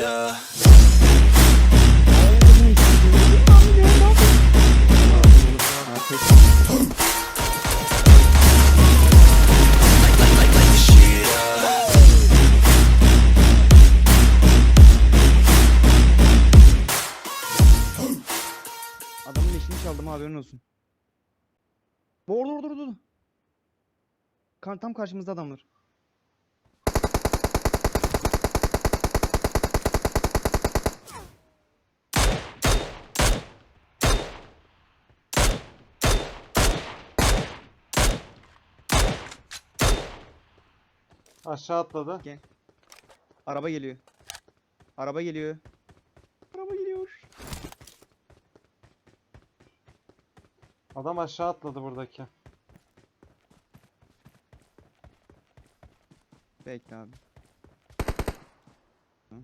up. Adamın eşini çaldım haberin olsun. Orada orada. orada. Kan- tam karşımızda adamlar. Aşağı atladı. Gel. Araba geliyor. Araba geliyor. Araba geliyor. Adam aşağı atladı buradaki. Bekle abi. Hı.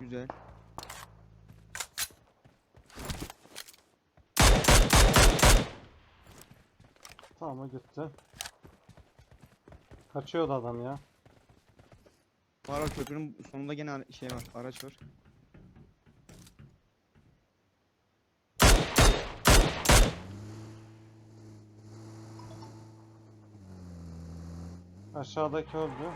Güzel. Tamam o gitti. Kaçıyordu adam ya. Var köprünün sonunda gene ara- şey var. Araç var. Aşağıdaki öldü.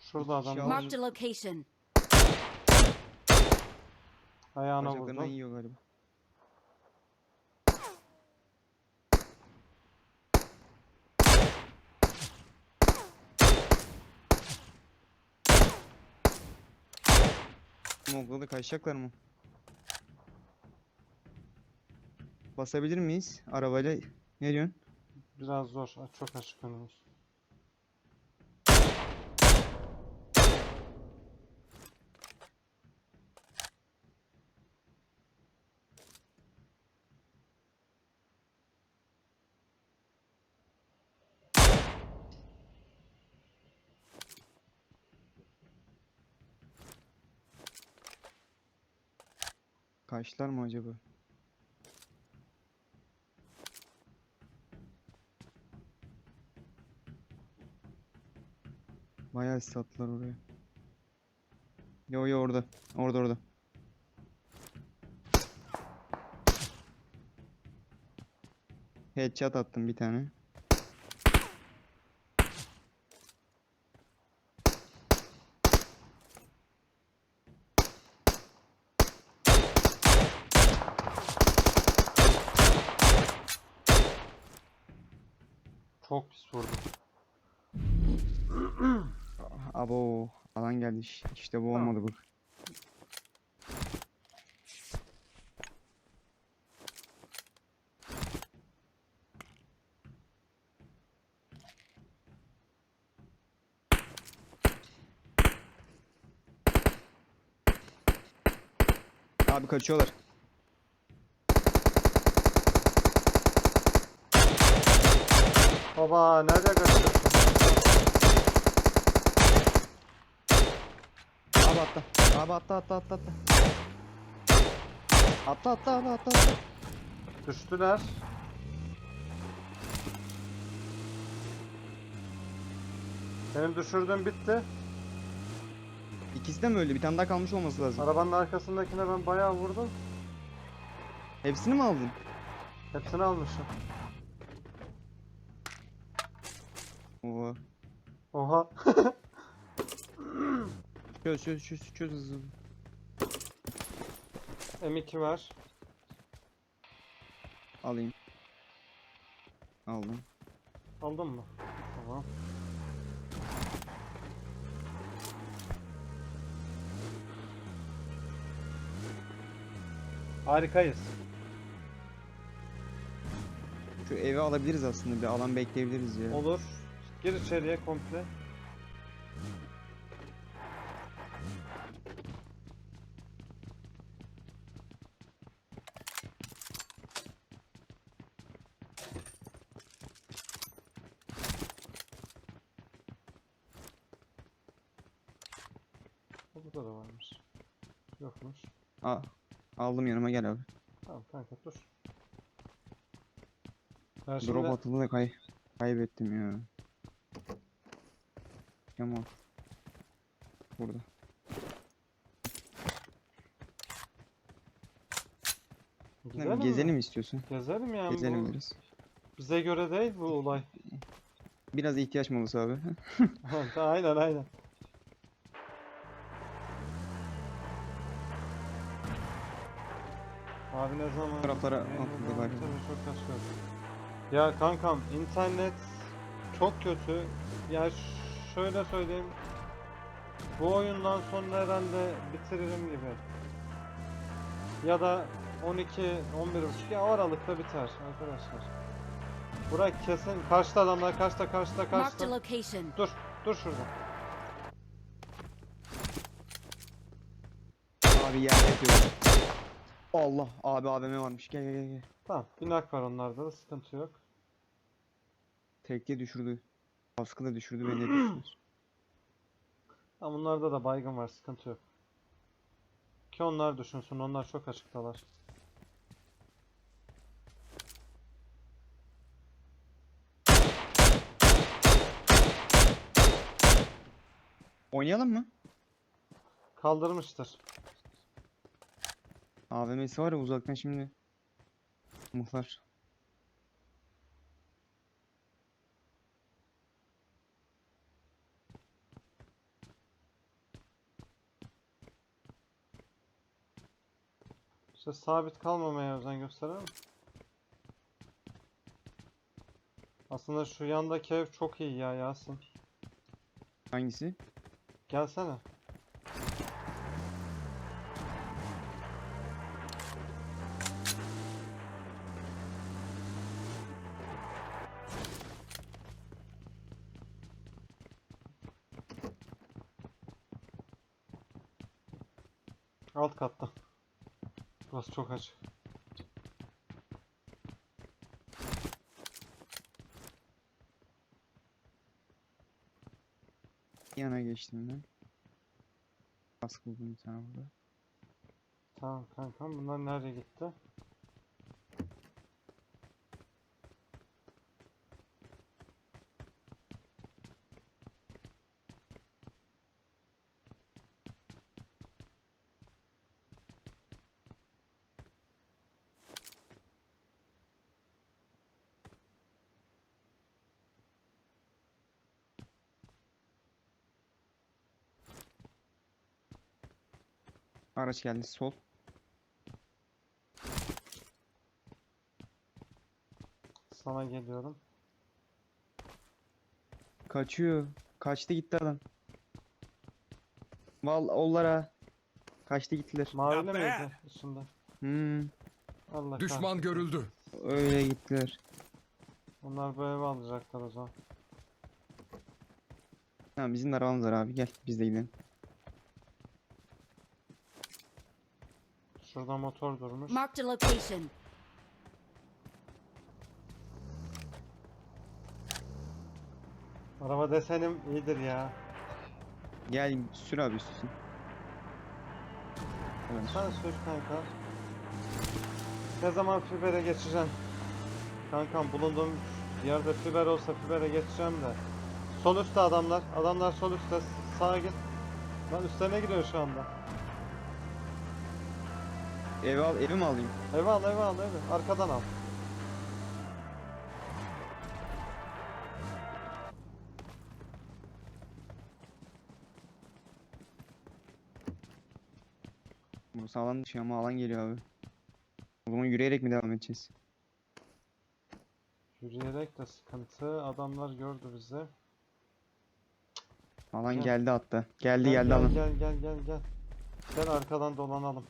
Şurada adam var. Marked a location. Ayağına Bacaklarından vurdu. yiyor galiba. Smogla da kaçacaklar mı? Basabilir miyiz arabayla? Ne diyorsun? Biraz zor. Çok açık önümüz. Kaçtılar mı acaba? Bayağı sattılar oraya. Yo yo orada. Orada orada. Headshot attım bir tane. Çok pis vurdu. Abo alan geldi. İş- İşte bu olmadı bu. Abi kaçıyorlar. Baba nereye kaçıyorsun? Abi atla. Abi atla atla atla atla. Atla atla abi atla atla. Düştüler. Benim düşürdüğüm bitti. İkisi de mi öldü? Bir tane daha kalmış olması lazım. Arabanın arkasındakine ben bayağı vurdum. Hepsini mi aldın? Hepsini almışım. Oha. Oha. Çöz çöz çöz çöz hızlı. M2 var. Alayım. Aldım. Aldın mı? Tamam. Harikayız. Şu evi alabiliriz aslında. Bir alan bekleyebiliriz ya. Olur. Gir içeriye komple. Yokmuş. Aa, aldım yanıma gel abi. Tamam kanka dur. Ben Drop şimdi atıldı da kay kaybettim ya. Kemal. Burada. gidelim mi? Gezelim mi istiyorsun? Gezelim yani Gezelim bu biraz. bize göre değil bu olay. Biraz ihtiyaç molası abi. aynen aynen. Abi ne zaman Taraflara atıldı galiba. çok kaçıyor. Ya kankam internet çok kötü. Ya ş- şöyle söyleyeyim. Bu oyundan sonra herhalde bitiririm gibi. Ya da 12 11.30 ya o aralıkta biter arkadaşlar. Burak kesin karşıda adamlar karşıda karşıda karşıda. Dur dur şurada. abi yerde yatıyor. Allah abi AVM varmış. Gel gel gel. Tamam bir nak var onlarda da sıkıntı yok. Tekke düşürdü. Baskı da düşürdü beni de düşürdü. Ama bunlarda da baygın var sıkıntı yok. Ki onlar düşünsün onlar çok açıktalar. Oynayalım mı? Kaldırmıştır. AVM'si var ya uzaktan şimdi. Muhlar. İşte sabit kalmamaya özen gösterelim. Aslında şu yandaki ev çok iyi ya Yasin. Hangisi? Gelsene. Burası çok açık. Yana geçtim ben. Baskı buldum bir tane burada. Tamam kankam bunlar nereye gitti? Araç geldi sol. Sana geliyorum. Kaçıyor. Kaçtı gitti adam. Val onlara. Kaçtı gittiler. Not miydi üstünde? Hmm, Allah Düşman kahretsin. görüldü. öyle gittiler. Onlar bu evi alacaklar o zaman. Tamam bizim de arabamız var abi gel biz de gidelim. Şurada motor durmuş. Marked a location. Araba desenim iyidir ya. Gel sür abi üstüsün. Evet. Sen sür kanka. Ne zaman fibere geçeceğim? Kankam bulunduğum yerde fiber olsa fibere geçeceğim de. Sol üstte adamlar. Adamlar sol üstte. Sağa git. Lan üstlerine gidiyor şu anda. Evi al evi mi alayım? Eve al eve al eve. Arkadan al. Burası alan dışı ama alan geliyor abi. O zaman yürüyerek mi devam edeceğiz? Yürüyerek de sıkıntı. Adamlar gördü bizi. Alan Gel. geldi hatta. Geldi Gel, geldi gel, alan. Gel gel gel gel. Gel arkadan dolanalım.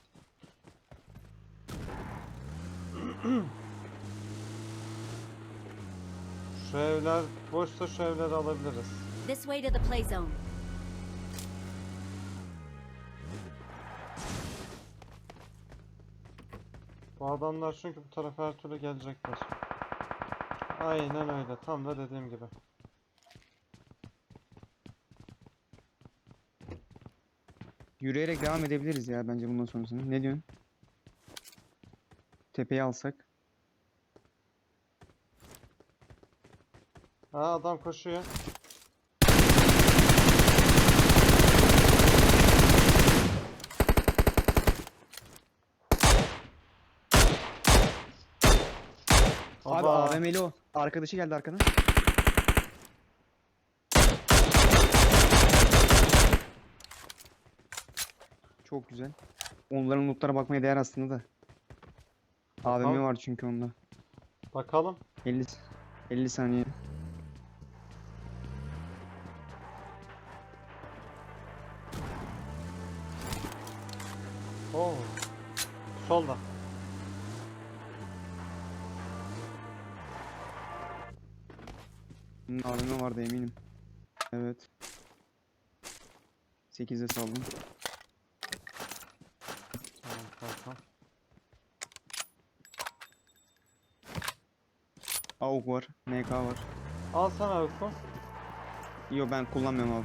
Şu evler boşsa şu evleri alabiliriz. This way to the play zone. Bu adamlar çünkü bu tarafa her türlü gelecekler. Aynen öyle. Tam da dediğim gibi. Yürüyerek devam edebiliriz ya bence bundan sonrasını. Ne diyorsun? Tepeyi alsak. Ha adam koşuyor. Abi Baba. AVM'li o. Arkadaşı geldi arkadan. Çok güzel. Onların lootlara bakmaya değer aslında da. AVM Bakalım. var çünkü onda. Bakalım. 50 50 saniye. Oo. Solda. Bunun AVM vardı eminim. Evet. 8'e saldım. Tamam kankam. AUG var. MK var. Al sana Ufuk. Yo ben kullanmıyorum abi.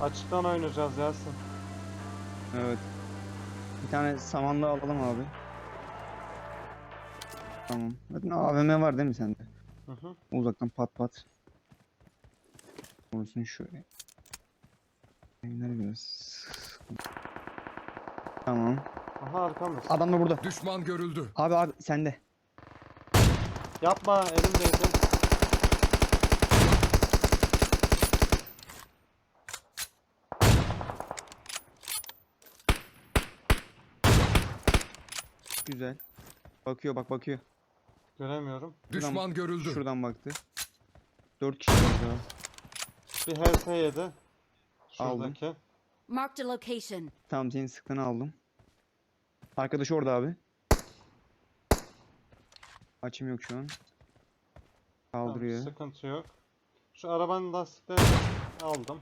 Açıktan oynayacağız Yasin. Evet. Bir tane samanlı alalım abi. Tamam. Zaten AVM var değil mi sende? Hı hı. Uzaktan pat pat. Olsun şöyle. Evler biraz. Tamam. Aha arkamız. Adam da burada. Düşman görüldü. Abi abi sende. Yapma elimdeydi. Güzel. Bakıyor bak bakıyor. Göremiyorum. Şuradan- Düşman görüldü. Şuradan baktı. 4 kişi var. Bir HS yedi. Aldım. Şuradaki. Marked a location. Tamam senin sıktığını aldım. Arkadaş orada abi. Açım yok şu an. Tamam, Kaldırıyor. sıkıntı yok. Şu arabanın lastiklerini aldım.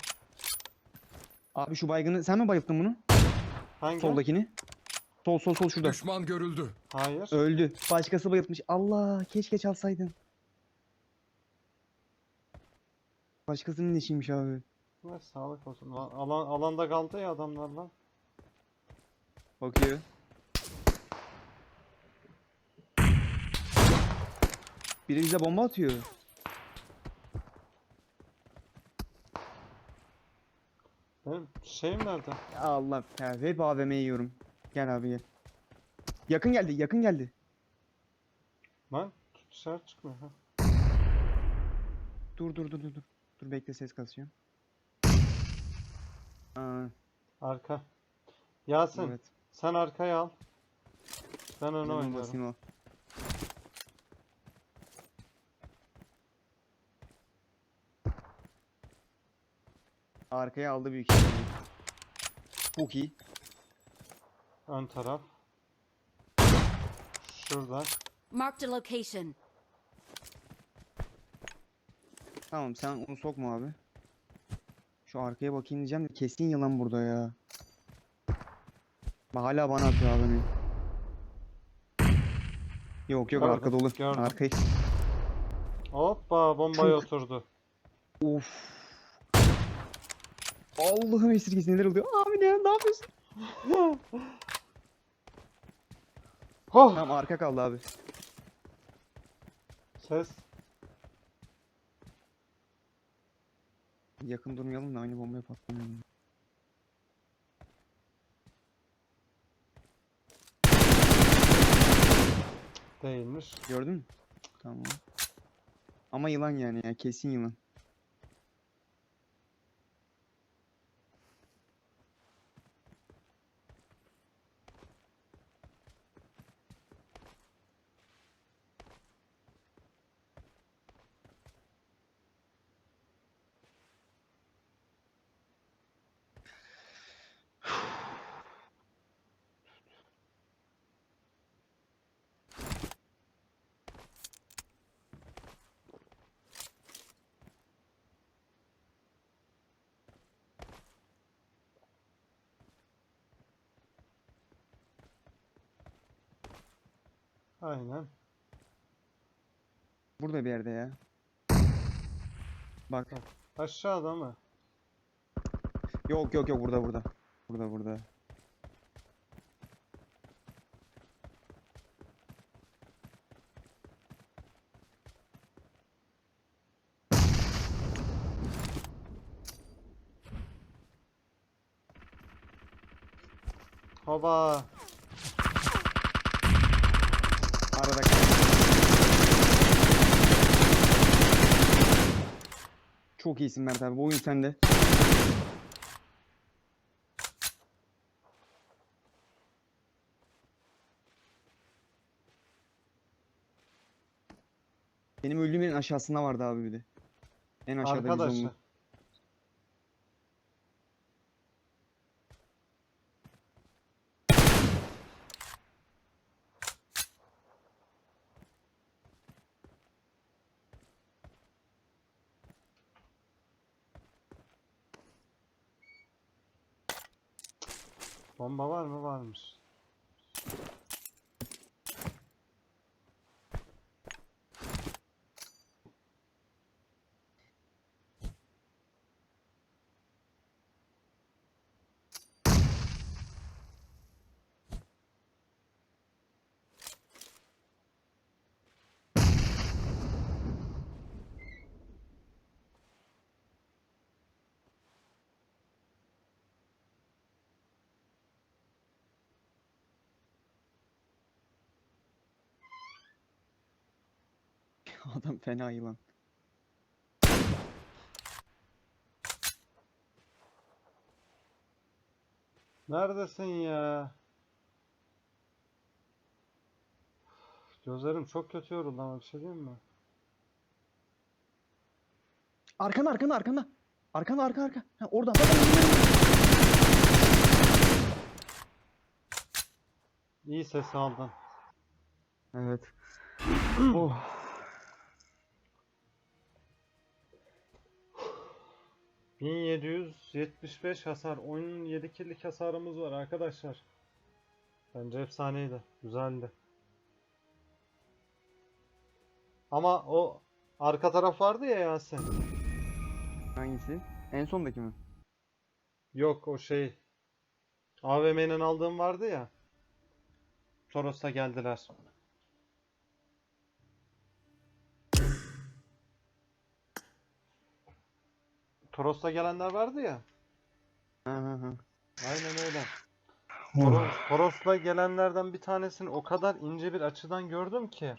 Abi şu baygını sen mi bayılttın bunu? Hangi? Soldakini. Sol sol sol şurada. Düşman görüldü. Hayır. Öldü. Başkası bayıltmış. Allah keşke çalsaydın. Başkasının işiymiş abi. Ne sağlık olsun. Lan Alan, alanda kaldı ya adamlar lan. Bakıyor. Biri bize bomba atıyor. Benim şeyim nerede? Ya Allah ya hep AVM yiyorum. Gel abi gel. Yakın geldi, yakın geldi. Lan dışarı çıkmıyor. Ha. Dur dur dur dur dur. Bekle ses kasıyorum. Aa, Arka. Yasin evet. sen arkaya al. Ben öne oynuyorum. basayım al. Arkaya aldı büyük ihtimalle. Çok iyi. Ön taraf. Şurada. Marked a location. Tamam sen onu sokma abi. Şu arkaya bakayım diyeceğim de kesin yılan burada ya. Bak hala bana atıyor abi. Yok yok Gördüm, arka dolu. gördüm. Arkayı. Hoppa bombaya Çok- oturdu. Of. Allah'ım esirgesi neler oluyor? Abi ne, ne yapıyorsun? Oh! Tamam arka kaldı abi. Ses. Yakın durmayalım da aynı bombaya patlamayalım. Değilmiş. Gördün mü? Tamam. Ama yılan yani ya kesin yılan. Aynen. Burada bir yerde ya. Bak. Aşağıda mı? Yok yok yok burada burada. Burada burada. Hoba. Arada Çok iyisin Mert abi. Bu oyun sende. Benim öldüğüm yerin aşağısında vardı abi bir de. En aşağıda bir Bomba var mı? Varmış. Adam fena yılan. Neredesin ya? Gözlerim çok kötü yoruldu ama bir şey diyeyim mi? Arkanda arkanda arkanda. Arkanda arka arka. Ha, oradan. İyi ses aldın. Evet. oh. ...1775 hasar. 17 killik hasarımız var arkadaşlar. Bence efsaneydi. Güzeldi. Ama o arka taraf vardı ya Yasin. Hangisi? En sondaki mi? Yok o şey. AVM'nin aldığım vardı ya. Toros'ta geldiler. Toros'ta gelenler vardı ya. Ha ha ha. Aynen öyle. Toros, Toros'la gelenlerden bir tanesini o kadar ince bir açıdan gördüm ki.